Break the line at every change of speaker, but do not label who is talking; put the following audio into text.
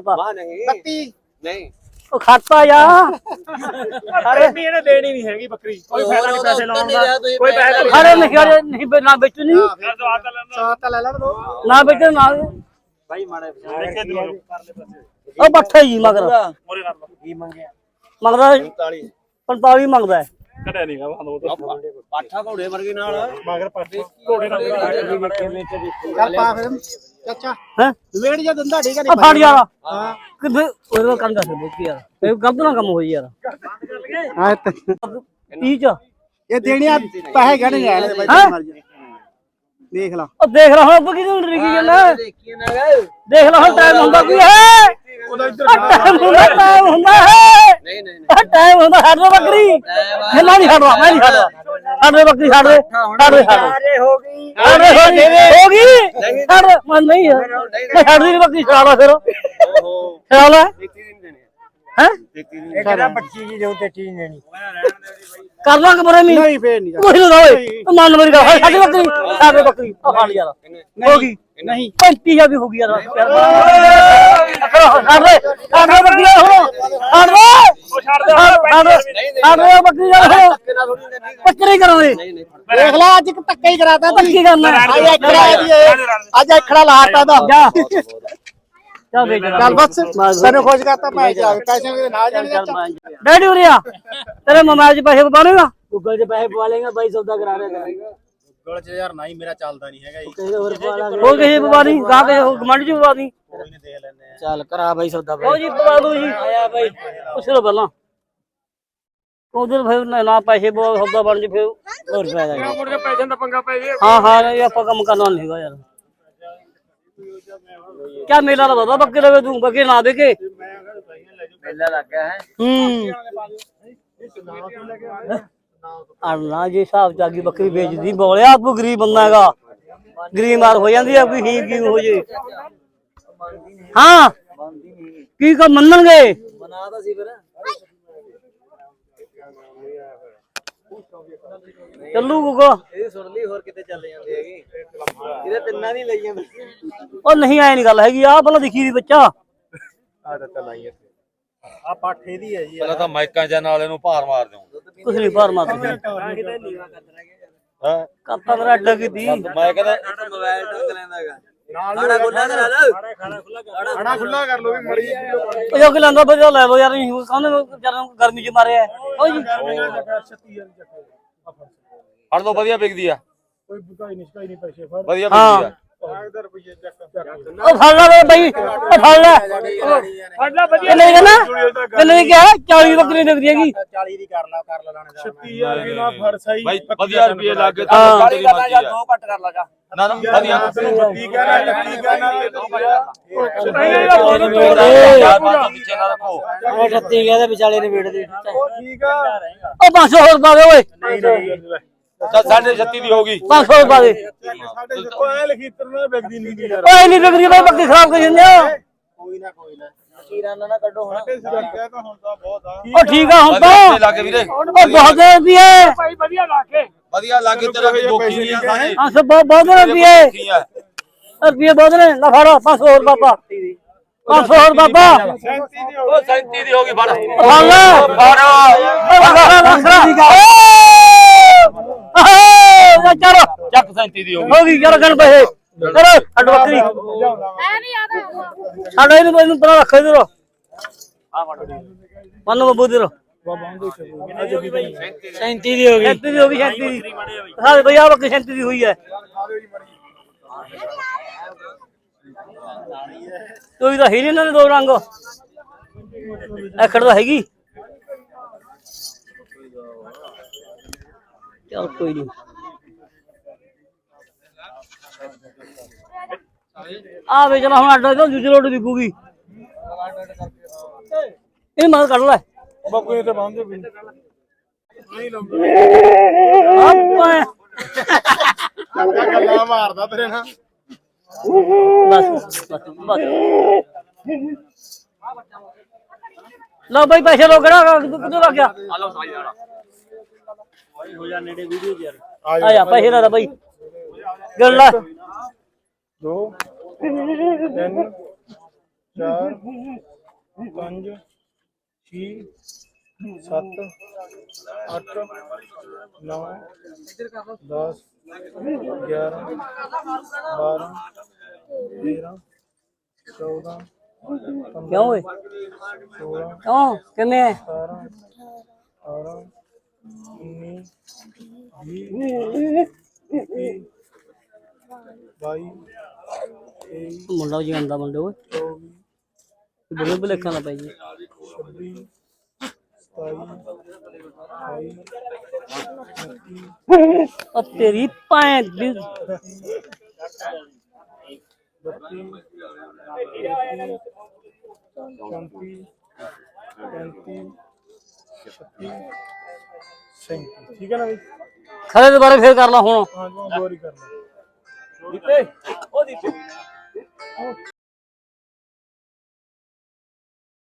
ਪਾਤਾ
ਵਾਹ ਨਹੀਂ।
32
ਨਹੀਂ।
ਉਹ ਖਾਤਾ ਯਾ।
ਅਰੇ ਵੀ ਇਹਨੇ ਦੇਣੀ ਨਹੀਂ ਹੈਗੀ ਬੱਕਰੀ। ਕੋਈ ਫਾਇਦਾ ਨਹੀਂ ਪੈਸੇ ਲਾਉਣ ਦਾ। ਕੋਈ ਫਾਇਦਾ ਨਹੀਂ
ਖੜੇ ਨਹੀਂ ਖੜੇ ਨਹੀਂ ਨਾ ਵੇਚੂ ਨਹੀਂ
ਸਾਤ ਲੈ ਲੈਣ ਦੋ।
ਨਾ ਵੇਚੂ ਨਾ।
ਬਾਈ ਮਾੜਾ
ਦੇਖੇ ਦਵਾ
ਉਹ ਬੱਠਾ ਹੀ ਮਗਰ।
ਮੋਰੇ ਕਰ ਲਓ
ਕੀ ਮੰਗਿਆ?
ਮੰਗਦਾ
45
45 ਮੰਗਦਾ ਹੈ।
ਕਢਿਆ ਨਹੀਂ ਗਾ
ਪਾਠਾ ਘੋੜੇ ਵਰਗੇ ਨਾਲ।
ਮਗਰ ਪਾਸੇ ਘੋੜੇ ਨਾਲ
ਚੱਲ ਪਾ ਫਿਰ। ਚਾਚਾ।
ਹੈ?
ਵੇੜ ਜਾ ਦਿੰਦਾ ਠੀਕ ਹੈ
ਉਹ ਫੜ ਯਾਰ।
ਹਾਂ।
ਕਿੱਥੇ ਉਹਦੇ ਕੰਨ ਦੱਸ ਬੋਲ ਯਾਰ। ਇਹ ਗਲਤ ਨਾ ਕੰਮ ਹੋਈ ਯਾਰ।
ਹਾਂ
30 ਚ?
ਇਹ ਦੇਣੀਆਂ ਪੈਸੇ ਗਣੇ ਜਾਣ ਦੇ ਬਾਈ? ਮਰ ਜਾ ਦੇਖ ਲਾ।
ਉਹ ਦੇਖ ਰਹਾ ਹੁਣ ਕਿਹਨੂੰ ਡਰੀ ਜਾਂਦਾ
ਦੇਖੀ
ਲਾ ਹੁਣ ਟਾਈਮ ਹੁੰਦਾ ਕੋਈ ਹੈ?
ਉਹਦਾ ਇੱਧਰ
ਟਾਈਮ ਹੁੰਦਾ ਟਾਈਮ ਹੁੰਦਾ ਹੈ।
ਨਹੀਂ ਨਹੀਂ ਨਹੀਂ।
ਟਾਈਮ ਹੁੰਦਾ ਦੇ ਬੱਕਰੀ। ਹਿੱਲਾ ਨਹੀਂ ਛੱਡਵਾ ਮੈਂ ਨਹੀਂ ਛੱਡਵਾ ਛੱਡ ਦੇ ਬੱਕਰੀ ਛੱਡ ਦੇ ਛੱਡ ਦੇ ਛੱਡ ਦੇ
ਹੋ ਗਈ।
ਛੱਡ ਦੇ ਹੋ ਗਈ ਹੋ ਗਈ? ਛੱਡ ਦੇ। ਮੈਂ ਨਹੀਂ ਹੈ। ਮੈਂ ਛੱਡ ਦੀ ਬੱਕਰੀ ਛੱਡ ਲਾ ਫਿਰ।
ਓਹੋ।
ਛੱਡ ਲੈ
ਦੇਖੀ ਨਹੀਂ ਦੇਣੀ।
ਹੈ?
ਦੇਖੀ ਨਹੀਂ
ਇਹ ਕਿਹੜਾ
ਬੱਚੀ ਜੀ ਜੋ ਤੇ ਚੀਜ਼ ਲੈਣੀ
ਕਰ ਲਾ ਕਮਰੇ ਮੀ
ਨਹੀਂ ਫੇਰ ਨਹੀਂ
ਕੋਈ ਨਾ ਓਏ। ਤੂੰ ਮੰਨ ਮੇਰੀ ਗੱਲ। ਛੱਡ ਬੱਕਰੀ ਛੱਡ ਦੇ ਬੱਕਰੀ ਯਾਰ। ਹੋ ਗਈ।
ਨਹੀਂ।
35000 ਵੀ ਹੋ ਗਈ ਯਾਰ। ਛੱਡ ਦੇ ਛੱਡ ਦੇ ਬੱਕਰੀ ਹੁਣ। ਛੱਡ ਦੇ
ਛੱਡ ਦੇ
ਛੱਡ ਦੇ। ਬੱਕਰੀ ਕਰਾਂਗੇ
ਦੇਖ ਲੈ ਅੱਜ ਇੱਕ ਧੱਕਾ ਹੀ ਕਰਾਤਾ ਤੀ
ਕੀ ਕਰਨਾ?
ਅੱਜ ਅੱਜ ਐਕੜਾ ਲਾਤਾ ਦਾ
ਜਾ। ਜਾ ਵੇਚ
ਚੱਲ ਬਸ। ਤੈਨੂੰ ਖੁਸ਼ ਕਰਤਾ ਮੈਂ ਜਾ ਪੈਸੇ ਦੇ ਨਾਲ
ਡੈਡੀ ਉਰਿਆ ਤੇਰੇ ਮੋਬਾਈਲ 'ਚ ਪੈਸੇ ਪਵਾਣੇਗਾ ਗੂਗਲ 'ਚ ਪੈਸੇ ਪਵਾ ਲੇਗਾ ਬਾਈ ਸੌਦਾ ਕਰਾ ਰਿਹਾ ਕਰਾਂਗੇ।
ਗਲ ਚ ਯਾਰ ਨਹੀਂ ਮੇਰਾ ਚੱਲਦਾ ਨਹੀਂ ਹੈਗਾ ਜੀ।
ਕਿਸੇ ਹੋਰ ਪਵਾ ਲਾਂਗੇ ਹੋਰ ਕਿਸੇ ਪਵਾ ਨਹੀਂ ਗਾ ਕੇ ਕਮੰਡ 'ਚ ਪਵਾ ਦੀ।
ਕੋਈ ਨਹੀਂ ਦੇਖ ਲੈਣੇ ਆ।
ਚੱਲ ਕਰਾ ਬਾਈ ਸੌਦਾ ਬਾਈ। ਜੀ ਪਵਾ ਦੋ ਜੀ। ਆਇਆ ਬਾਈ। ਪੁੱਛ ਲਓ ਪਹਿਲਾਂ। ਉਧਰ ਫਿਰ ਨਾ- ਨਾ ਪੈਸੇ ਬਹੁਤ ਸੌਦਾ ਬਣ ਜੇ ਫਿਰ ਹੋਰ ਫਾਇਦਾ ਨਹੀਂ
ਮੁੜ ਕੇ ਪੈਸੇ ਦਾ ਪੰਗਾ ਪੈ ਜੇ।
ਹਾਂ ਹਾਂ ਇਹ ਆਪਾਂ ਕੰਮ ਕਰਨਾ ਨਹੀਂ ਹੈਗਾ ਯਾਰ। ਕਿਆ ਮੇਲਾ ਦਾ ਬਾਬਾ ਬੱਕੇ ਲਵੇ ਤੂੰ ਬੱਕੇ ਨਾ ਦੇਕੇ
ਮੇਲਾ ਲੱਗ ਹੈ।
ਹੂੰ। ਅਰਨਾ ਜੇ ਹਿਸਾਬ ਚ ਆ ਗਈ ਬੱਕਰੀ ਵੇਚਦੀ ਬੋਲਿਆ ਆਪੂ ਗਰੀਬ ਬੰਦਾ ਹੈਗਾ। ਗਰੀਬ ਮਾਰ ਹੋ ਜਾਂਦੀ ਆ ਕੋਈ ਹੀ ਕੀ ਹੋ ਜੇ। ਹਾਂ ਕੀ ਕੋ ਮੰਨਣਗੇ?
ਬਣਾ ਤਾਂ ਸੀ ਫਿਰ
ਚੱਲੂ ਗੁਗੋ
ਇਹਦੀ ਸੁਣ ਲਈ ਹੋਰ ਕਿਤੇ ਚੱਲ ਜਾਂਦੀ ਹੈਗੀ। ਇਹਦੇ ਤਿੰਨਾਂ ਦੀ ਲਈ ਜਾਂਦੇ।
ਉਹ ਨਹੀਂ ਆਏ ਨਹੀਂ ਗੱਲ ਹੈਗੀ ਆ ਭਲਾ ਦਿਖੀ ਦੀ ਬੱਚਾ।
ਆ ਪਾਠੇ ਦੀ ਹੈ ਜੀ
ਪਹਿਲਾਂ ਤਾਂ ਮਾਈਕਾਂ ਜਾਂ ਨਾਲ ਇਹਨੂੰ ਭਾਰ ਮਾਰ ਦਿਓ।
ਕੁਛ ਨਹੀਂ ਭਾਰ ਮਾਰ
ਕਿਤੇ
ਹਾਂ।
ਕਰਤਾ ਮੇਰਾ ਅੱਡਾ ਕੀਤੀ
ਮੈਂ ਕਹਿੰਦਾ
ਮੋਬਾਈਲ ਟੁੱਕ ਲੈਂਦਾ ਹੈਗਾ। ਖਾਣਾ ਖੁੱਲਾ ਕਰਾ ਲਓ
ਖੜਾ ਖੁੱਲਾ ਕਰ ਲੋ ਵੀ ਮੜੀ
ਉਹ ਜੋ ਕਿ ਲੈਂਦਾ ਬਜਾ ਲੈ ਲੋ ਯਾਰ ਨਹੀਂ ਕਹਿੰਦੇ ਜਰਾਂ ਗਰਮੀ ਚ ਮਾਰਿਆ ਹੋ। ਜੀ।
ਹੜ ਤੋਂ ਵਧੀਆ ਵਿਕਦੀ ਆ।
ਕੋਈ ਬੁਕਾਈ ਨਹੀਂ ਸ਼ਕਾਈ ਨਹੀਂ ਪੈਸੇ ਫੜ।
ਵਧੀਆ
ਹਾਂ।
ਵਿਕਦੀ ਆ
ਉਹ ਫੜ ਲੈ ਬਈ ਉਹ ਫੜ ਲੈ।
ਫੜ ਲੈ ਵਧੀਆ
ਕਿੰਨੇ ਦੀ ਕਹਿੰਦਾ ਕਿੰਨੇ ਦੀ ਕਿਹਾ 40 ਬੱਕਰੀ ਨਿਕਦੀ ਹੈਗੀ।
40 ਦੀ ਕਰ ਲਾ ਕਰ ਲਾ ਲਾਣੇ ਦਾ
30000 ਵੀ ਨਾ ਫੜ ਸਹੀ।
ਬਾਈ ਵਧੀਆ ਰੁਪਏ ਲੱਗ ਗਏ
ਹਾਂ।
ਤਾਂ ਤੇਰੀ ਮਰਜ਼ੀ ਆ।
ਦੋ ਘੱਟ ਕਰ ਲਗਾ
ਨਾ ਨਾ ਵਧੀਆ।
ਠੀਕ ਹੈ ਨਾ ਠੀਕ ਹੈ ਨਾ
ਯਾਰ। ਬਾਤ ਪਿੱਛੇ ਨਾ ਰੱਖੋ।
ਉਹ 38 ਕਹਿੰਦੇ ਵਿਚਾਲੇ ਨੇ ਵੇੜ ਦੇ
ਠੀਕ ਆ।
ਉਹ 500 ਹੋਰ ਪਾ ਦੇ ਓਏ।
ਸਾਡੇ 36 ਦੀ ਹੋਗੀ
500 ਹੋਰ ਪਾ ਦੇ
ਸਾਡੇ ਉਹ ਐ ਲਿਖੀ ਤਰਨਾ ਵਿਕਦੀ ਨਹੀਂ ਦੀ ਯਾਰ
ਓਏ ਨਹੀਂ ਵਿਕਦੀ ਬਈ ਬੱਕਰੀ ਖਰਾਬ ਕਰ ਜਾਂਦੇ ਆ
ਕੋਈ ਨਾ ਕੋਈ ਨਾ
ਕੀਰਾਂ ਨਾ ਕੱਢੋ ਹੁਣ
ਰੱਖਿਆ ਤਾਂ ਹੁਣ ਤਾਂ ਬਹੁਤ ਆ
ਉਹ ਠੀਕ ਆ ਹੁਣ
ਵਧੀਆ ਰੁਪਏ
ਤਾਂ
ਲੱਗ ਗਏ ਵੀਰੇ
ਉਹ ਬਹੁਤ ਦੇ ਰੁਪਏ
ਭਾਈ ਵਧੀਆ ਲਾ ਕੇ
ਵਧੀਆ ਲੱਗ ਗਏ ਤੇਰਾ ਕੋਈ ਗੋਖੀ ਨਹੀਂ ਆ ਸਾਰੇ
ਆ ਸਭ ਬਹੁਤ ਬਹੁਤ ਦੇ ਰੁਪਏ
ਗੋਖੀ ਆ
ਰੁਪਏ ਬਹੁਤ ਨੇ ਨਾ ਫੜੋ 500 ਹੋਰ ਬਾਬਾ 500 ਹੋਰ ਬਾਬਾ
37 ਦੀ ਹੋ
ਉਹ 37 ਦੀ ਹੋਗੀ ਫੜ
ਫੜ ਲੈ ਚਲੋ
ਚੱਕ 37 ਦੀ ਹੋਗੀ
ਹੋ ਗਈ ਚਲੋ ਗਣ ਪੈਸੇ। ਚਲੋ ਅੱਡ ਬੱਕਰੀ।
ਮੈਂ ਨਹੀਂ ਆਦਾ
ਸਾਡਾ ਇਹਨੂੰ ਇਹਨੂੰ ਪਤਾ ਰੱਖੋ ਇਧਰ। ਮਨ ਬੱਬੂ ਇਧਰ। 37 ਦੀ ਹੋ ਗਈ। 37 ਦੀ ਹੋ ਗਈ 37 ਦੀ। ਸਾਰੇ ਭਈਆ ਬੱਕਰੀ 37 ਦੀ ਹੋਈ ਹੈ। ਕੋਈ ਤਾਂ ਹੈ ਨਹੀਂ ਇਹਨਾਂ ਦੇ ਦੋ ਰੰਗ। ਐਖੜ ਤਾਂ ਹੈਗੀ। ਚਲ ਕੋਈ ਨਹੀਂ ਆ ਵੇਚਣਾ ਹੁਣ ਅੱਡਾ ਤੋਂ ਜੁਜ ਲੋਡ ਵਿਕੂਗੀ। ਇਹ ਮਾਲ ਕੱਢ ਲੈ।
ਬੱਕੂ ਤੇ ਬੰਦੇ ਵੀ।
ਆਪਾਂ
ਗੱਲਾਂ ਮਾਰਦਾ ਤੇਰੇ ਨਾਲ।
ਬਸ ਬਸ ਬਸ। ਲਓ ਬਈ ਪੈਸੇ ਲੋ ਕਿਹੜਾ ਕਿੱਥੇ ਲੱਗ ਗਿਆ? ਆ ਪੈਸੇ ਲੈ ਲੈ ਬਈ ਗਿਣ ਲੈ।
ਦੋ ਤਿੰਨ
ਚਾਰ ਪੰਜ ਛੇ ਸੱਤ ਅੱਠ ਨੌ ਦਸ ਗਿਆਰਾਂ ਬਾਰਾਂ ਤੇਰਾਂ ਚੌਦਾਂ
ਕਿਉਂ ਓਏ? ਕਿਉਂ? ਹੈ?
ਬਾਈ ਤੇਈ
ਮੁੰਡਾ ਜੀ ਆਂਦਾ ਮੁੰਡੇ ਓਏ
ਚੌਵੀ
ਬਲੇਖਾਂ ਦਾ ਪੈ ਜੀ।
ਛੱਬੀ ਸਤਾਈ ਅਠਾਈ ਉਨੱਤੀ
ਉਹ ਤੇਰੀ ਭੈਣ ਦੀ
ਬੱਤੀ ਚੌਂਤੀ ਸੈਂਤੀ ਠੀਕ ਹੈ ਨਾ ਬਈ?
ਖੜੇ ਦੁਬਾਰਾ ਫੇਰ ਕਰ ਲਾ ਹੁਣ।
ਹਾਂ ਜੀ ਗੌਰੀ ਕਰਨਾ।
ਦਿੱਤੇ ਉਹ ਦਿੱਤੇ